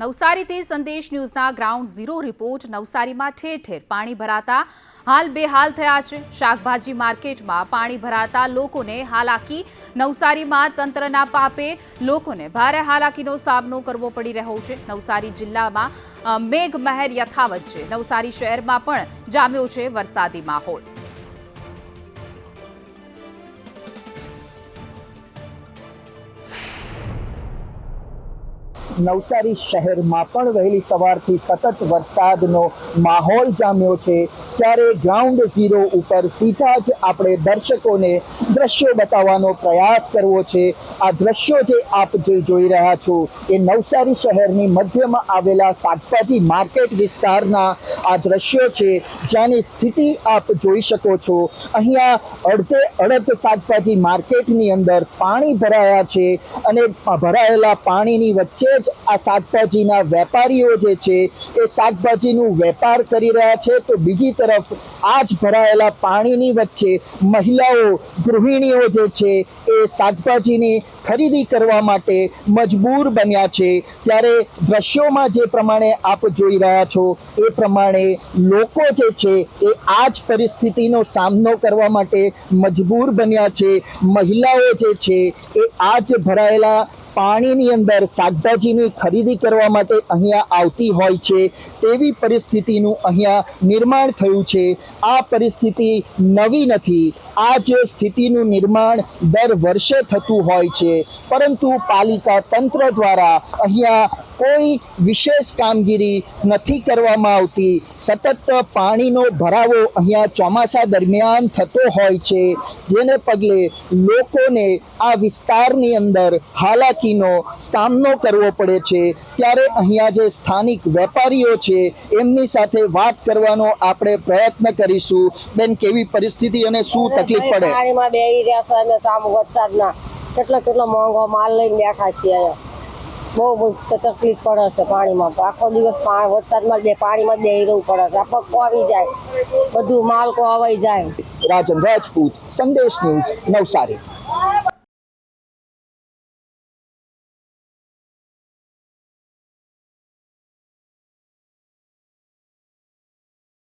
નવસારીથી સંદેશ ન્યૂઝના ground zero report. નવસારીમાં ઠેર ઠેર પાણી ભરાતા હાલ બેહાલ થયા છે. શાકભાજી માર્કેટમાં પાણી ભરાતા લોકોને હાલાકી. નવસારીમાં તંત્રના પાપે લોકોને ભારે હાલાકીનો સામનો કરવો પડી રહ્યો છે. નવસારી જિલ્લામાં મેઘમહેર યથાવત છે. નવસારી શહેરમાં પણ જામ્યો છે વરસાદી માહોલ. નવસારી શહેરમાં પણ વહેલી સવારથી સતત વરસાદનો માહોલ જામ્યો છે. ત્યારે ગ્રાઉન્ડ ઝીરો ઉપર સીધા જ આપણે દર્શકોને દ્રશ્યો બતાવવાનો પ્રયાસ કરવો છે. આ દ્રશ્યો જે આપ જે જોઈ રહ્યા છો એ નવસારી શહેરની મધ્યમાં આવેલા શાકભાજી માર્કેટ વિસ્તારના આ દ્રશ્યો છે. જ્યાંની સ્થિતિ આપ જોઈ શકો છો. અહીંયા અડધે અડધ શાકભાજી માર્કેટની અંદર પાણી ભરાયા છે અને ભરાયેલા પાણીની વચ્ચે જ આ શાકભાજીના વેપારીઓ જે છે, એ શાકભાજીનું વેપાર કરી રહ્યા છે. તો બીજી તરફ આ જ ભરાયેલા પાણીની વચ્ચે મહિલાઓ, ગૃહિણીઓ જે છે, એ શાકભાજીની ખરીદી કરવા માટે મજબૂર બન્યા છે. ત્યારે દ્રશ્યોમાં જે પ્રમાણે આપ જોઈ રહ્યા છો, એ પ્રમાણે લોકો જે છે, એ આ જ પરિસ્થિતિનો સામનો કરવા માટે મજબૂર બન્યા છે. મહિલાઓ જે છે, એ આ જ ભરાયેલા પાણીની અંદર શાકભાજીની ખરીદી કરવા માટે અહીંયા આવતી હોય છે, તેવી પરિસ્થિતિનું અહીંયા નિર્માણ થયું છે. આ પરિસ્થિતિ નવી નથી. આ જે સ્થિતિનું નિર્માણ દર વર્ષે થતું હોય છે, પરંતુ પાલિકા તંત્ર દ્વારા અહીંયા કોઈ વિશેષ કામગીરી નથી કરવામાં આવતી. સતત પાણીનો ભરાવો અહીંયા ચોમાસા દરમિયાન થતો હોય છે. જેને પગલે લોકોને આ વિસ્તારની અંદર હાલાકીનો સામનો કરવો પડે છે. ત્યારે અહીંયા જે સ્થાનિક વેપારીઓ છે એમની સાથે વાત કરવાનો આપણે પ્રયત્ન કરીશું. બેન કેવી પરિસ્થિતિ અને શું તકલીફ પડે? પાણીમાં બેહી રહ્યા છે અમે સામ વરસાદના. કેટલો કેટલો મોંઘો માલ લઈને બેઠા છીએ અહીંયા. બહુ તકલીફ પડે છે પાણીમાં. આખો દિવસ વરસાદમાં બે પાણીમાં જ રહેવું પડે છે. આ કોવી આવી જાય. બધું માલ કોવાઈ જાય. રાજન રાજપૂત સંદેશ ન્યૂઝ નવસારી.